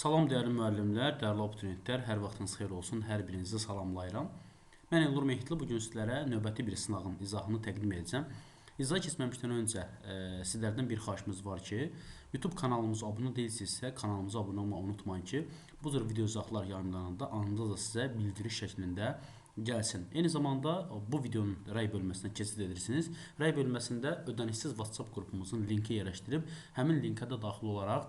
Salam dəyərli müəllimlər, dəyərli abituriyentlər, hər vaxtınız xeyir olsun. Hər birinizi salamlayıram. Mən Elnur Mehdli bu gün sizlərə növbəti bir sınağın izahını təqdim edəcəm. İzaha keçməmişdən öncə e, sizlərdən bir xahişimiz var ki, YouTube kanalımıza abunə deyilsinizsə, kanalımıza abunə olmağı unutmayın ki, bu cür video izahlar yayımlananda anında da sizə bildiriş şəklində gəlsin. Eyni zamanda bu videonun rəy bölməsinə keçid edirsiniz. Rəy bölməsində ödənişsiz WhatsApp qrupumuzun linki yerləşdirib həmin linkə də daxil olaraq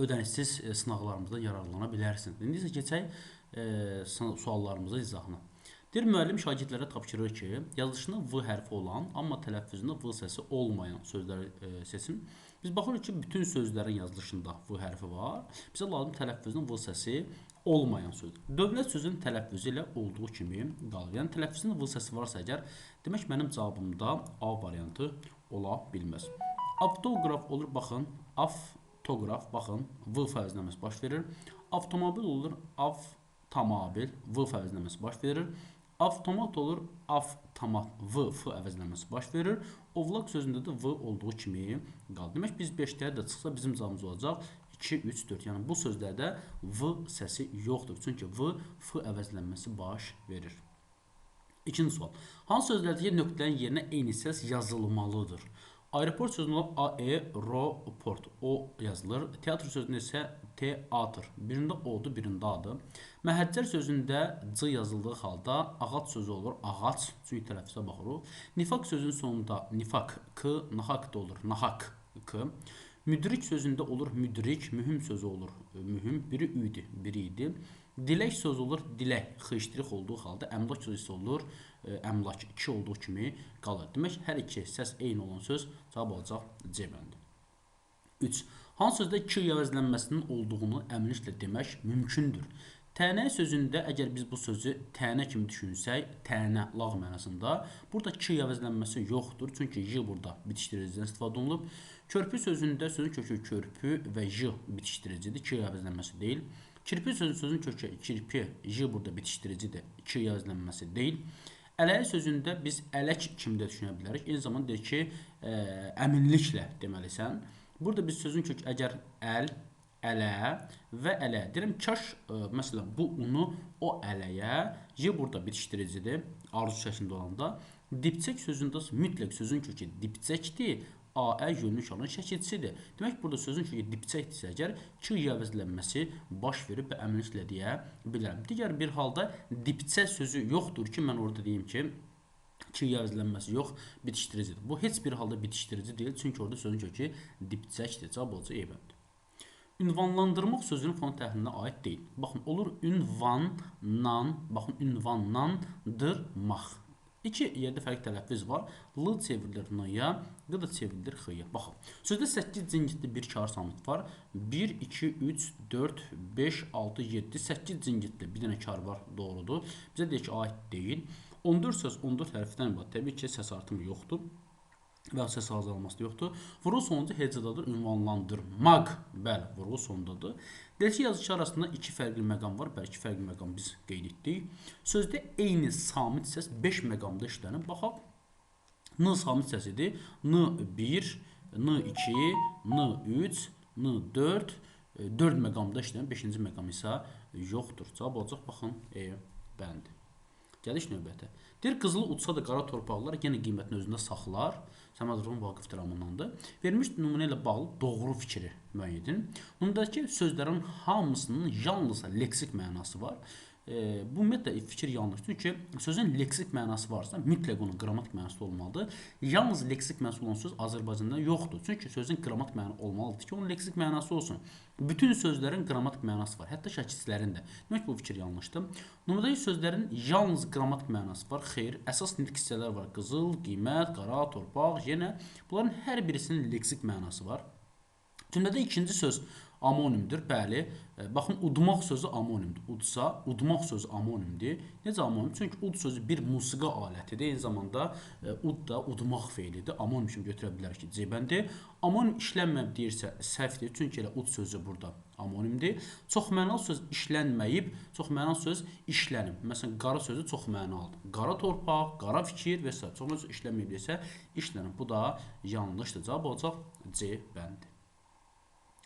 ödənişsiz e, sınaqlarımızdan yararlana bilərsiniz. İndi isə keçək e, suallarımızın izahına. Deyir müəllim şagirdlərə tapşırır ki, yazılışında V hərfi olan, amma tələffüzündə V səsi olmayan sözləri e, seçin. Biz baxırıq ki, bütün sözlərin yazılışında V hərfi var. Bizə lazım tələffüzün V səsi olmayan söz. Dövlət sözünün tələffüzü ilə olduğu kimi qalır. Yəni tələffüzün V səsi varsa əgər, demək mənim cavabımda A variantı ola bilməz. Avtoqraf olur, baxın, avtoqraf, baxın, V fərqləməsi baş verir. Avtomobil olur, avtomobil, V fərqləməsi baş verir. Avtomat olur, avtomat, V, F əvəzləməsi baş verir. Ovlaq sözündə də V olduğu kimi qalır. Demək biz 5-dəyə də çıxsa bizim cavabımız olacaq 2, 3, 4. Yəni bu sözlərdə V səsi yoxdur. Çünki V, F əvəzlənməsi baş verir. İkinci sual. Hansı sözlərdəki nöqtələrin yerinə eyni səs yazılmalıdır? Aeroport sözündə aeroport o yazılır. Teatr sözündə isə teatr. Birində o-dur, birində A-dır. Məhəccər sözündə C yazıldığı halda ağac sözü olur, ağac. Çünki tələffüzə baxırıq. Nifaq sözünün sonunda nifaq k, nahaq da olur, nahaq k. Müdrik sözündə olur müdrik, mühüm sözü olur, e, mühüm. Biri ü idi, biri idi. Dilək sözü olur dilək, xışdırıq olduğu halda əmlak sözü olur e, əmlak 2 olduğu kimi qalır. Demək hər iki səs eyni olan söz cavab olacaq C bəndi. 3. Hansı sözdə ki əvəzlənməsinin olduğunu əminliklə demək mümkündür. Tənə sözündə əgər biz bu sözü tənə kimi düşünsək, tənə lağ mənasında, burada ki əvəzlənməsi yoxdur. Çünki j burada bitişdiricidən istifadə olunub. Körpü sözündə sözün kökü körpü və j bitişdiricidir, ki əvəzlənməsi deyil. Kirpi sözü sözün kökü kirpi, j burada bitişdiricidir, ki əvəzlənməsi deyil. Ələk sözündə biz ələk kimi də düşünə bilərik. Eyni zamanda deyir ki, ə, əminliklə deməlisən. Burada biz sözün kökü əgər əl, ələ və ələ. Deyirəm kaş ə, məsələn bu unu o ələyə, y burada bitişdiricidir, arzu şəklində olanda. Dipçək sözündə mütləq sözün kökü dipçəkdir. Aə yönlü şalın şəkilçisidir. Demək burada sözün kökü dipçəkdirsə əgər ki əvəzlənməsi baş verib və əminliklə deyə bilərəm. Digər bir halda dipçə sözü yoxdur ki, mən orada deyim ki, ki əvəzlənməsi yox, bitişdiricidir. Bu heç bir halda bitişdirici deyil, çünki orada sözün kökü dipçəkdir. Cavab olacaq E bəndi. Ünvanlandırmaq sözünün fon təhlilinə aid deyil. Baxın, olur ünvannan, baxın, ünvanlandırmaq. İki yerdə fərqli tələffüz var. L çevrilir n-ya, q da çevrilir x-ya. Baxın, sözdə 8 cingitli bir kar samit var. 1, 2, 3, 4, 5, 6, 7, 8 cingitli bir dənə kar var, doğrudur. Bizə deyir ki, aid deyil. 14 söz 14 hərfdən ibarət. Təbii ki, səs artımı yoxdur və səs azalması yoxdur. Vurğu sonuncu hecadadır, ünvanlandırmaq. Bəli, vurğu sonundadır. Deyək ki, yazıçı arasında iki fərqli məqam var. Bəli, iki fərqli məqam biz qeyd etdik. Sözdə eyni samit səs 5 məqamda işlənir. Baxaq. N samit səsidir. N1, N2, N3, N4, 4 məqamda işlənir. 5-ci məqam isə yoxdur. Cavab olacaq baxın E bəndi. Gəliş növbəti. Deyir qızılı utsa da qara torpaqlar yenə qiymətini özündə saxlar. Səmədovun Vaqif dramındandır. Verilmiş nümunə ilə bağlı doğru fikri müəyyən edin. Bundakı sözlərin hamısının yalnız leksik mənası var. E, bu ümumiyyətlə fikir yanlışdır. Çünki sözün leksik mənası varsa, mütləq onun qrammatik mənası olmalıdır. Yalnız leksik mənası olan söz Azərbaycanda yoxdur. Çünki sözün qrammatik mənası olmalıdır ki, onun leksik mənası olsun. Bütün sözlərin qrammatik mənası var, hətta şəkilçilərin də. Demək bu fikir yanlışdır. Nümunədəki sözlərin yalnız qrammatik mənası var. Xeyr, əsas nitq hissələr var. Qızıl, qiymət, qara, torpaq, yenə bunların hər birisinin leksik mənası var. Cümlədə ikinci söz amonimdir. Bəli, e, baxın udmaq sözü amonimdir. Udsa, udmaq sözü amonimdir. Necə amonim? Çünki ud sözü bir musiqi alətidir. Eyni zamanda e, ud da udmaq feilidir. Amonim kimi götürə bilərik ki, cəbəndi. Amonim işlənməyib deyirsə səhvdir. Çünki elə ud sözü burada amonimdir. Çox mənalı söz işlənməyib, çox mənalı söz işlənib. Məsələn, qara sözü çox mənalıdır. Qara torpaq, qara fikir və s. Çox mənalı söz işlənməyib desə işlənib. Bu da yanlışdır. Cavab olacaq C bəndi.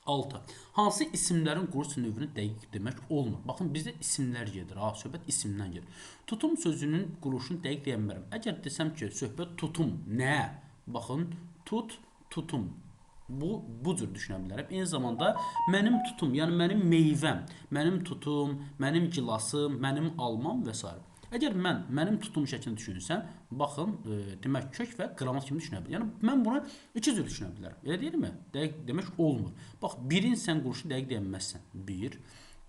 6. Hansı isimlərin quruş növünü dəqiq demək olmur? Baxın bizdə isimlər gedir. Ha, söhbət isimdən gedir. Tutum sözünün quruluşunu dəqiq deyə bilmərəm. Əgər desəm ki, söhbət tutum nə? Baxın, tut, tutum. Bu bu cür düşünə bilərəm. Eyni zamanda mənim tutum, yəni mənim meyvəm, mənim tutum, mənim gilasım, mənim almam və s. Əgər mən mənim tutum şəklini düşünsəm, baxın, e, demək kök və qramat kimi düşünə bilərəm. Yəni mən bunu iki cür düşünə bilərəm. Elə deyilmi? Dəqiq demək olmur. Bax, birin sən quruşu dəqiq deyə bilməzsən. 1.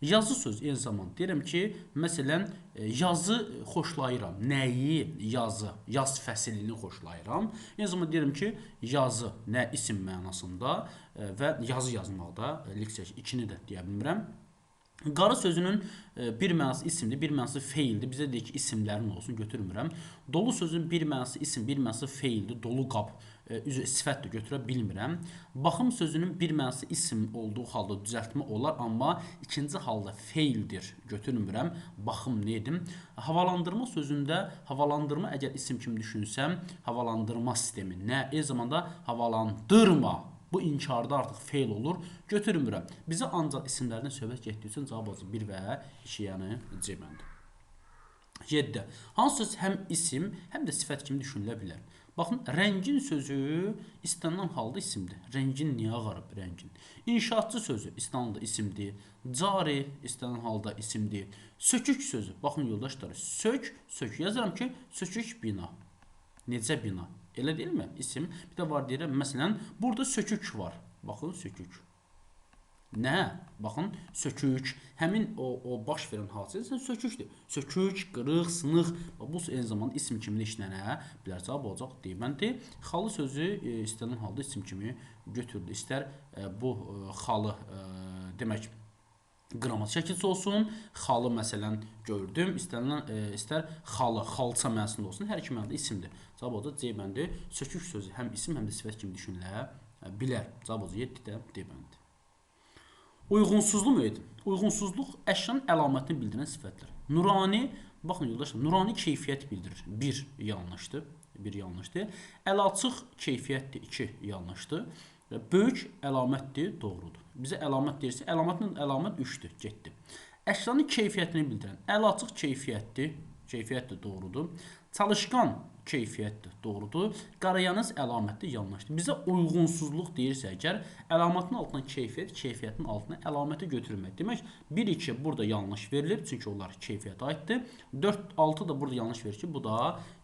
Yazı söz eyni zamanda deyirəm ki, məsələn, e, yazı xoşlayıram. Nəyi? Yazı, yaz fəslini xoşlayıram. Eyni zamanda deyirəm ki, yazı nə isim mənasında e, və yazı yazmaqda e, leksiya 2-ni də deyə bilmirəm. Qarı sözünün e, bir mənası isimdir, bir mənası feildir. Bizə deyir ki, isimlərin olsun, götürmürəm. Dolu sözünün bir mənası isim, bir mənası feildir. Dolu qab, e, üzr sifətdir, götürə bilmirəm. Baxım sözünün bir mənası isim olduğu halda düzəltmə olar, amma ikinci halda feildir, götürmürəm. Baxım nə edim? Havalandırma sözündə havalandırma əgər isim kimi düşünsəm, havalandırma sistemi nə? Eyni zamanda havalandırma Bu inkarda artıq fail olur. Götürmürəm. Bizə ancaq isimlərdən söhbət getdiyi üçün cavab olacaq 1 və 2, yəni C bəndi. 7. Hansı söz həm isim, həm də sifət kimi düşünülə bilər? Baxın, rəngin sözü istənilən halda isimdir. Rəngin niyə ağarıb rəngin? İnşaatçı sözü istənilən isimdir. Cari istənilən halda isimdir. Sökük sözü, baxın yoldaşlar, sök, sök. Yazıram ki, sökük bina. Necə bina? Elə deyilmi? İsim. Bir də var deyirəm, məsələn, burada sökük var. Baxın, sökük. Nə? Baxın, sökük. Həmin o o baş verən hadisə sökükdür. Sökük, qırıq, sınıq. Bu eyni zamanda isim kimi işlənə bilər. Cavab olacaq deyiləndi. Xalı sözü e, istənilən halda isim kimi götürülür. İstər e, bu e, xalı e, demək qramat şəkilsi olsun, xalı məsələn gördüm, istənilən e, istər xalı, xalça mənasında olsun, hər iki mənada isimdir. Cavab olacaq C bəndi. Sökük sözü həm isim, həm də sifət kimi düşünülə bilər. Cavab olacaq 7 də D bəndi. Uyğunsuzluq müəyyən. Uyğunsuzluq əşyanın əlamətini bildirən sifətlər. Nurani, baxın yoldaşlar, nurani keyfiyyət bildirir. 1 yanlışdır. 1 yanlışdır. Əlaçıq keyfiyyətdir. 2 yanlışdır. Böyük əlamətdir, doğrudur. Bizə əlamət deyirsə, əlamətin əlamət 3-dür, getdi. Əşyanın keyfiyyətini bildirən əlaçıq keyfiyyətdir, keyfiyyətdir, doğrudur. Çalışqan keyfiyyətdir, doğrudur. Qarayanız əlamətdir, yanlışdır. Bizə uyğunsuzluq deyirsə əgər, əlamətin altına keyfiyyət, keyfiyyətin altına əlaməti götürmək. Demək, 1 2 burada yanlış verilib, çünki onlar keyfiyyətə aiddir. 4 6 da burada yanlış verir ki, bu da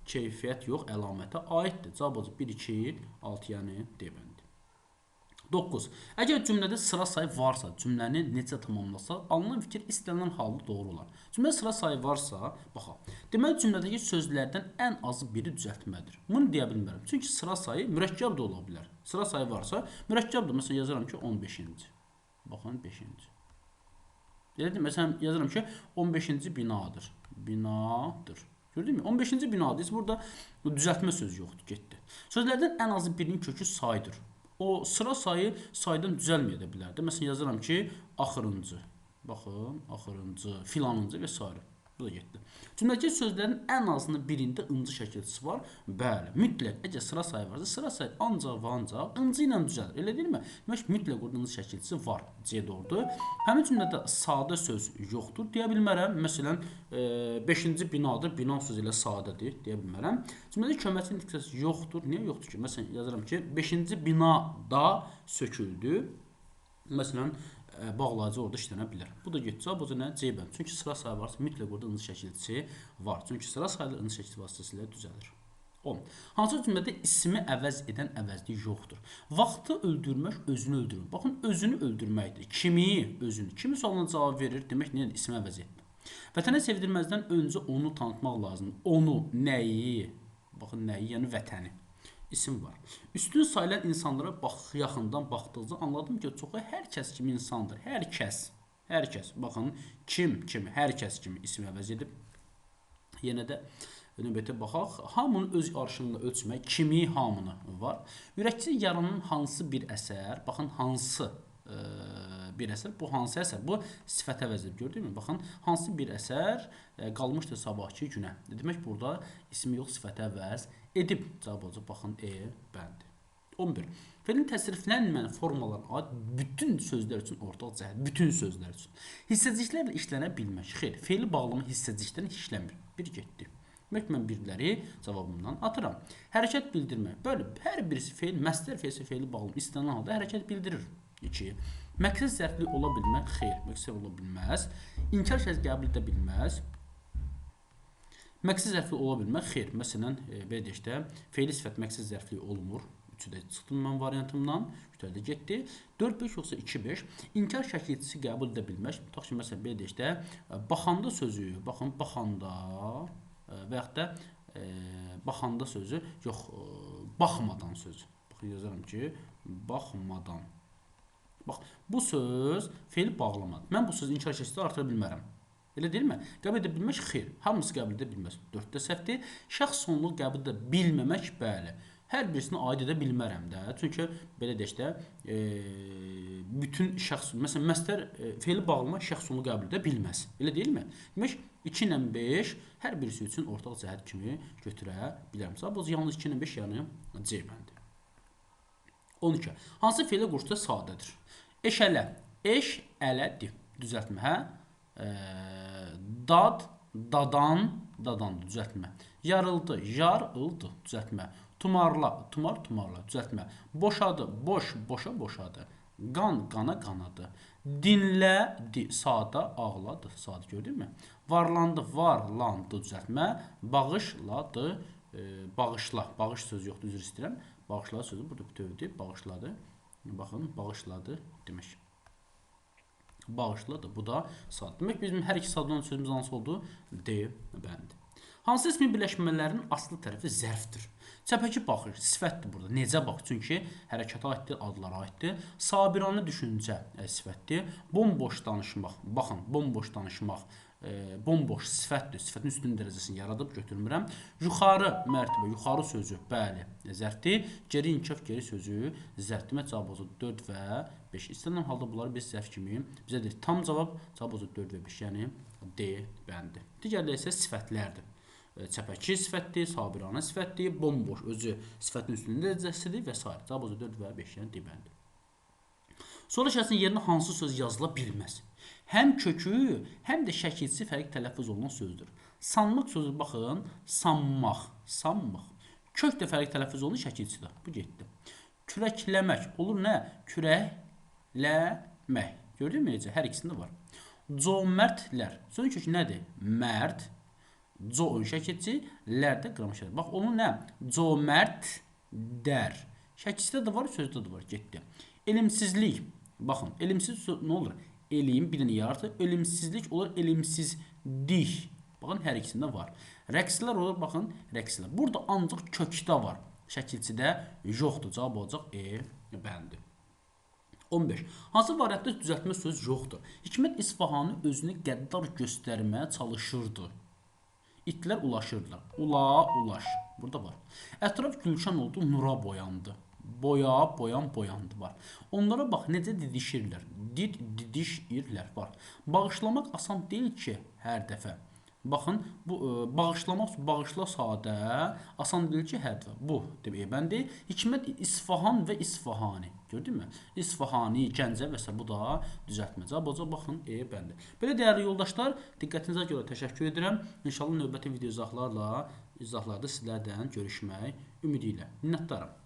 keyfiyyət yox, əlamətə aiddir. Cavab olacaq 1 2 6 yəni D bəndi. 9. Əgər cümlədə sıra sayı varsa, cümləni necə tamamlasa, alınan fikir istənilən halda doğru olar. Cümlədə sıra sayı varsa, baxaq. Deməli cümlədəki sözlərdən ən azı biri düzəltmədir. Bunu deyə bilmərəm. Çünki sıra sayı mürəkkəb də ola bilər. Sıra sayı varsa, mürəkkəbdir. Məsələn yazaram ki, 15-ci. Baxın 5-ci. Dedim, məsələn yazıram ki, 15-ci binadır. Binadır. Gördünmü? 15-ci binadır. Burada düzəltmə sözü yoxdur, getdi. Sözlərdən ən azı birinin kökü saydır o sıra sayı saydan düzəlməyə də bilərdi. Məsələn yazıram ki, axırıncı. Baxın, axırıncı, filanıncı və s. Bu da getdi. Cümləci sözlərin ən azının birində ıncı şəkilçisi var. Bəli, mütləq əgər sıra sayı varsa, sıra sayı ancaq və ancaq ıncı ilə düzəlir. Elə deyilmi? Demək mütləq orada ıncı şəkilçisi var. C doğrudur. Həmin cümlədə sadə söz yoxdur deyə bilmərəm. Məsələn, 5-ci e, binadır. Bina sözü ilə sadədir deyə bilmərəm. Cümlədə köməkçi diksiyası yoxdur. Niyə yoxdur ki? Məsələn, yazıram ki, 5-ci binada söküldü. Məsələn, bağlayıcı orada işlənə bilər. Bu da getsə, bu da nə? C bənd. Çünki sıra sayı varsa mütləq orada ınız şəkilçisi var. Çünki sıra sayılı ınız şəkilçisi vasitəsilə düzəlir. 10. Hansı cümlədə ismi əvəz edən əvəzlik yoxdur? Vaxtı öldürmək özünü öldürür. Baxın, özünü öldürməkdir. Kimi özünü. Kimi sualına cavab verir? Demək, niyə ismi əvəz etmir? Vətənə sevdirməzdən öncə onu tanıtmaq lazımdır. Onu, nəyi? Baxın, nəyi? Yəni vətəni isim var. Üstün sayılan insanlara bax yaxından baxdıqca anladım ki, çoxu hər kəs kimi insandır. Hər kəs, hər kəs. Baxın, kim kimi, hər kəs kimi isim əvəz edib. Yenə də növbətə baxaq. Hamının öz arşınla ölçmək kimi hamını var. Ürəkçi yaranan hansı bir əsər, baxın hansı ə, bir əsər, bu hansı əsər? Bu sifət əvəzidir, gördünüzmü? Baxın, hansı bir əsər ə, qalmışdı sabahki günə. Demək burada ismi yox, sifət əvəz edib cavab olacaq. Baxın E bəndi. 11. Feilin təsriflənməyən formalarına aid bütün sözlər üçün ortaq cəhət, bütün sözlər üçün. Hissəciklərlə işlənə bilmək. Xeyr, feili bağlama hissəcikdən işləmir. Bir getdi. Demək mən birləri cavabımdan atıram. Hərəkət bildirmək. Bəli, hər birisi feil, məstər feilsi feili bağlı istənilən halda hərəkət bildirir. 2. Məqsəd zərfli ola bilmək? Xeyr, məqsəd ola bilməz. İnkar şəxs qəbul edə bilməz. Məqsəd zərfli ola bilmək? Xeyr. Məsələn, e, belə deyək də, feili sifət məqsəd zərfli olmur. 3-də çıxdım mən variantımdan. 3-də getdi. 4 5 yoxsa 2 5. İnkar şəkilçisi qəbul edə bilmək. Tutaq ki, məsələn, belə deyək də, e, baxanda sözü, baxın, baxanda e, və yaxud da e, baxanda sözü, yox, e, baxmadan sözü. Bax yazaram ki, baxmadan. Bax, bu söz feil bağlamadır. Mən bu sözü inkar şəkildə artıra bilmərəm. Elə deyilmi? Qəbul edə bilmək xeyr. Hamısı qəbul edə bilməz. 4-də səhvdir. Şəxs sonluq qəbul edə bilməmək bəli. Hər birisini aid edə bilmərəm də. Çünki belə deyək də, e, bütün şəxs, məsələn, məstər e, feili bağlamaq şəxs sonluq qəbul edə bilməz. Elə deyilmi? Demək 2 ilə 5 hər birisi üçün ortaq cəhət kimi götürə bilərəm. Sadəcə yalnız 2 ilə 5 yəni C bəndi. 12. Hansı feilə qurşda sadədir? Eşələ, eş, ələdir. Düzəltmə, hə? E, dad, dadan, dadandı, düzəltmə. Yarıldı, yarıldı, düzəltmə. Tumarla, tumar, tumarla, düzəltmə. Boşadı, boş, boşa, boşadı. Qan, qana, qanadı. Dinlədi, sada, ağladı, sadə gördünmü? Varlandı, varlandı, düzəltmə. Bağışladı, e, bağışla, bağış sözü yoxdur, üzr istəyirəm. Bağışladı sözü burada bütövdür, bağışladı. Baxın, bağışladı demək bağışladı. Bu da sad. Demək bizim hər iki sadlanan sözümüz hansı oldu? D bəndi. Hansı ismin birləşmələrinin aslı tərəfi zərfdir? Çəpəki baxış, sifətdir burada. Necə bax? Çünki hərəkata aiddir, adlara aiddir. Sabiranə düşüncə e, sifətdir. Bomboş danışmaq. Baxın, bomboş danışmaq e, bomboş sifətdir. Sifətin üstün dərəcəsini yaradıb götürmürəm. Yuxarı mərtəbə, yuxarı sözü, bəli, zərfdir. Geri inkişaf, geri sözü zərfdir. Mət cavab olacaq 4 və 5. İstənilən halda bunları biz zərf kimi bizə deyir. Tam cavab cavab olacaq 4 və 5, yəni D bəndi. Digərləri isə sifətlərdir. E, çəpəki sifətdir, sabiranə sifətdir, bomboş özü sifətin üstün dərəcəsidir və s. Cavab olacaq 4 və 5, yəni D bəndi. Sonra şəxsin yerinə hansı söz yazıla bilməz? Həm kökü, həm də şəkilçisi fərqli tələffüz olunan sözdür. Sanmaq sözü baxın, sanmaq, sanmaq. Kök də fərqli tələffüz olunur şəkilçidə. Bu getdi. Kürəkləmək olur nə? Kürəkləmək. Gördünmü necə? Hər ikisində var. Cömərtlər. Sözün kökü nədir? Mərd. Co ön şəkilçi, lər də qram şəkilçi. Bax onun nə? Cömərt dər. Şəkilçidə də var, sözdə də var. Getdi. Elimsizlik. Baxın, elimsiz nə olur? Elm bir dənə yarıtı, elmsizlik olur, elmsizlik. Baxın, hər ikisində var. Rəqslər olur, baxın, rəqslər. Burada ancaq kökdə var. Şəkilçidə yoxdur. Cavab olacaq E bəndi. 15. Hansı variantda düzəltmə söz yoxdur? Hikmət İsfahanı özünü qəddar göstərməyə çalışırdı. İtlər ulaşırdılar. Ula, ulaş. Burada var. Ətraf gülşən oldu, nura boyandı boya, boyan, boyandı var. Onlara bax necə didişirlər. Did, didiş irlər var. Bağışlamaq asan deyil ki, hər dəfə. Baxın, bu ə, e, bağışlamaq bağışla sadə, asan deyil ki, hər dəfə. Bu demək bəndi Hikmət İsfahan və İsfahani. Gördünmü? İsfahani, Gəncə və s. bu da düzəltmə. Cavab baxın, E bəndi. Belə dəyərli yoldaşlar, diqqətinizə görə təşəkkür edirəm. İnşallah növbəti video izahlarla izahlarda sizlərdən görüşmək ümidi ilə. Minnətdaram.